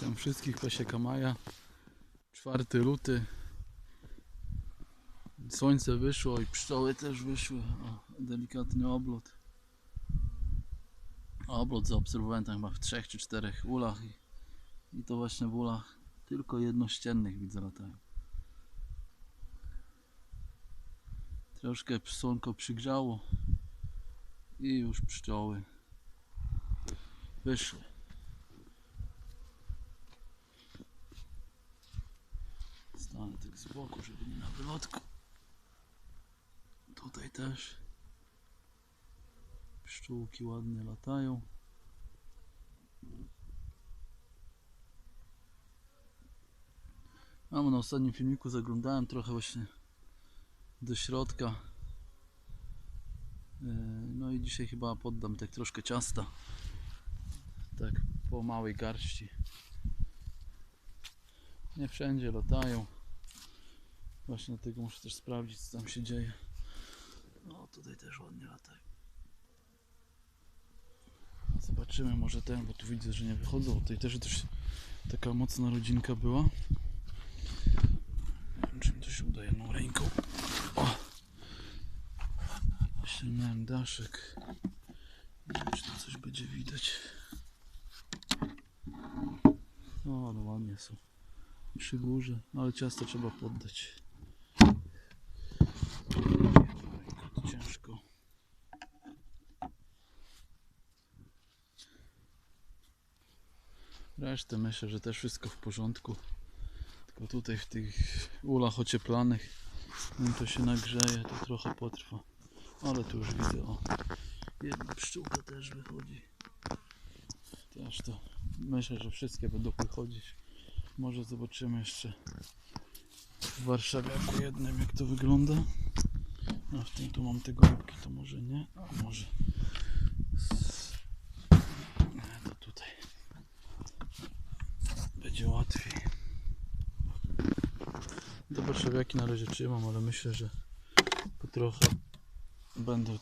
Witam wszystkich, Pasieka Maja. 4 luty. Słońce wyszło i pszczoły też wyszły. O, delikatny oblot. Oblot zaobserwowałem tam chyba w trzech czy czterech ulach i, i to właśnie w ulach tylko jednościennych widzę latają. Troszkę słonko przygrzało i już pszczoły wyszły. Tak z boku, żeby nie na wylotku. Tutaj też pszczółki ładnie latają. A na ostatnim filmiku zaglądałem trochę właśnie do środka. Yy, No i dzisiaj chyba poddam tak troszkę ciasta. Tak po małej garści. Nie wszędzie latają. Właśnie dlatego muszę też sprawdzić co tam się dzieje. No tutaj też ładnie latają. Zobaczymy może ten, bo tu widzę, że nie wychodzą. Tutaj też dość taka mocna rodzinka była. Nie wiem, czy mi to się uda jedną ręką. O! Ściągnąłem daszek. Nie wiem, czy tu coś będzie widać. O, no ładnie są przy górze, no ale ciasto trzeba poddać. Ciężko. Resztę myślę, że też wszystko w porządku. Tylko tutaj w tych ulach ocieplanych, nim to się nagrzeje, to trochę potrwa. Ale tu już widzę, o, jedna pszczółka też wychodzi. Też to myślę, że wszystkie będą wychodzić. Może zobaczymy jeszcze w Warszawiaku jednym jak to wygląda. A w tym tu mam te gołąbki, to może nie, a może. To tutaj. Będzie łatwiej. Do Warszawiaki na razie trzymam, ale myślę, że po trochę będę w